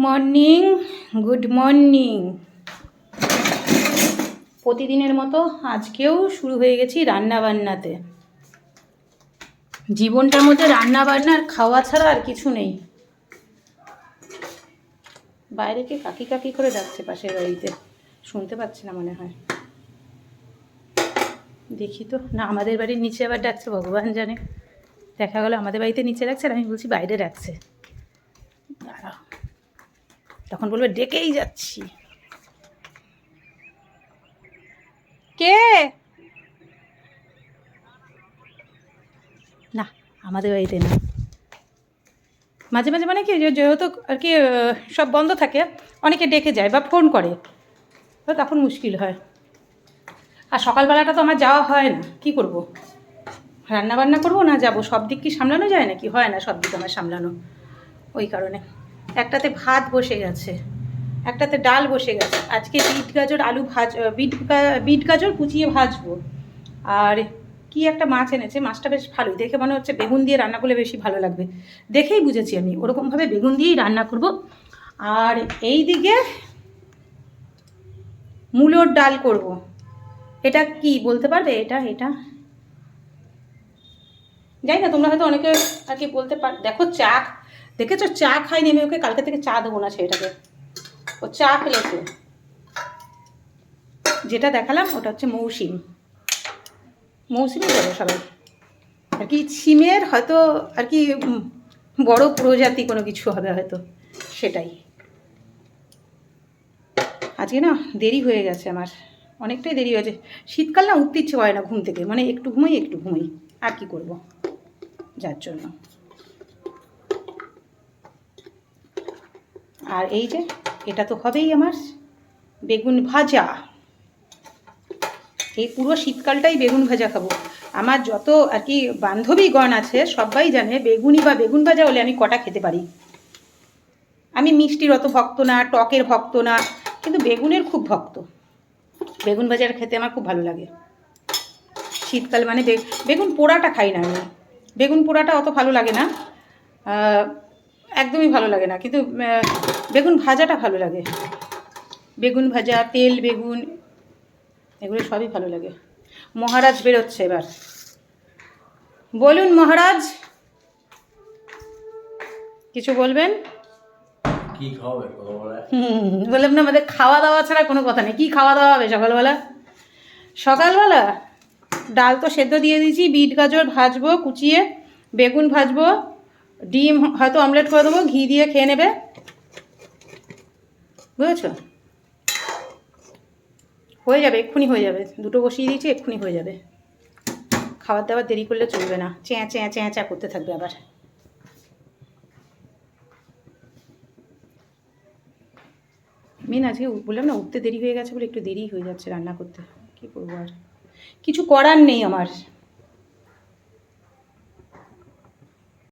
Morning, good morning. প্রতিদিনের মতো আজকেও শুরু হয়ে গেছি রান্না বান্নাতে জীবনটার মধ্যে রান্না বান্না আর খাওয়া ছাড়া আর কিছু নেই। বাইরে কে কাকি কাকি করে ডাকছে পাশের বাড়িতে। শুনতে পাচ্ছি না মনে হয়। দেখি তো। না, আমাদের বাড়ির নিচে আবার ডাকছে, ভগবান জানে। দেখা গেলো আমাদের বাড়িতে নিচে রাখছে আর আমি বলছি বাইরে দাঁড়াও তখন বলবে ডেকেই যাচ্ছি। কে? না আমাদের বাড়িতে না। মাঝে মাঝে মানে কি যে- যেহেতু আর কি সব বন্ধ থাকে অনেকে ডেকে যায় বা ফোন করে তো তখন মুশকিল হয়। আর সকালবেলাটা তো আমার যাওয়া হয় না কি করব? রান্না বান্না করব না যাব? সব দিক কি সামলানো যায় নাকি? হয় না সব দিক আমার সামলানো ওই কারণে। একটাতে ভাত বসে গেছে, একটাতে ডাল বসে গেছে। আজকে বিট গাজর, আলু ভাজ বিট বিট গাজর কুচিয়ে ভাজবো। আর কি একটা মাছ এনেছে, মাছটা বেশ ভালোই। দেখে মনে হচ্ছে বেগুন দিয়ে রান্না করলে বেশি ভালো লাগবে। দেখেই বুঝেছি আমি, ওরকমভাবে বেগুন দিয়েই রান্না করব। আর এই দিকে মূলোর ডাল করব। এটা কি বলতে পারবে? এটা এটা? যাই না, তোমরা হয়তো অনেকে আর কি বলতে পার, দেখো চা দেখেছ? চা খাইনি, আমি ওকে কালকে থেকে চা দেবো না সেটাকে ও চা ফেলেছে। যেটা দেখালাম, ওটা হচ্ছে মৌসিম। মৌসুমি বলে সবাই। আর কি সিমের হয়তো, আর কি বড় প্রজাতি কোনো কিছু হবে হয়তো, সেটাই। আজকে না দেরি হয়ে গেছে আমার। অনেকটাই দেরি হয়েছে। শীতকাল না উঠতে ইচ্ছে হয় না ঘুম থেকে। মানে একটু ঘুমাই একটু ঘুমাই। আর কি করব? যার জন্য। আর এই যে, এটা তো হবেই আমার বেগুন ভাজা। এই পুরো শীতকালটাই বেগুন ভাজা খাব। আমার যত আর কি বান্ধবীগণ আছে, সবাই জানে বেগুনি বা বেগুন ভাজা হলে আমি কটা খেতে পারি। আমি মিষ্টির অত ভক্ত না, টকের ভক্ত না, কিন্তু বেগুনের খুব ভক্ত। বেগুন ভাজার খেতে আমার খুব ভালো লাগে। শীতকাল মানে বেগুন পোড়াটা খাই না আমি। বেগুন পোড়াটা অত ভালো লাগে না। একদমই ভালো লাগে না। কিন্তু বেগুন ভাজাটা ভালো লাগে। বেগুন ভাজা তেল বেগুন এগুলো সবই ভালো লাগে। মহারাজ বেরোচ্ছে এবার। বলুন মহারাজ কিছু বলবেন? বললাম না আমাদের খাওয়া দাওয়া ছাড়া কোনো কথা নেই। কী খাওয়া দাওয়া হবে সকালবেলা? সকালবেলা ডাল তো সেদ্ধ দিয়ে দিয়েছি বিট গাজর ভাজবো কুচিয়ে বেগুন ভাজবো ডিম হয়তো অমলেট করে দেবো ঘি দিয়ে খেয়ে নেবে। বুঝেছ? হয়ে যাবে, এক্ষুনি হয়ে যাবে। দুটো বসিয়ে দিয়েছি, এক্ষুনি হয়ে যাবে। খাবার দাবার দেরি করলে চলবে না। চেঁয়া চেঁয়া চেঁয়া চেঁয়া করতে থাকবে আবার। মেন আজকে বললাম না, উঠতে দেরি হয়ে গেছে বলে একটু দেরি হয়ে যাচ্ছে রান্না করতে। কী করব আর? কিছু করার নেই আমার।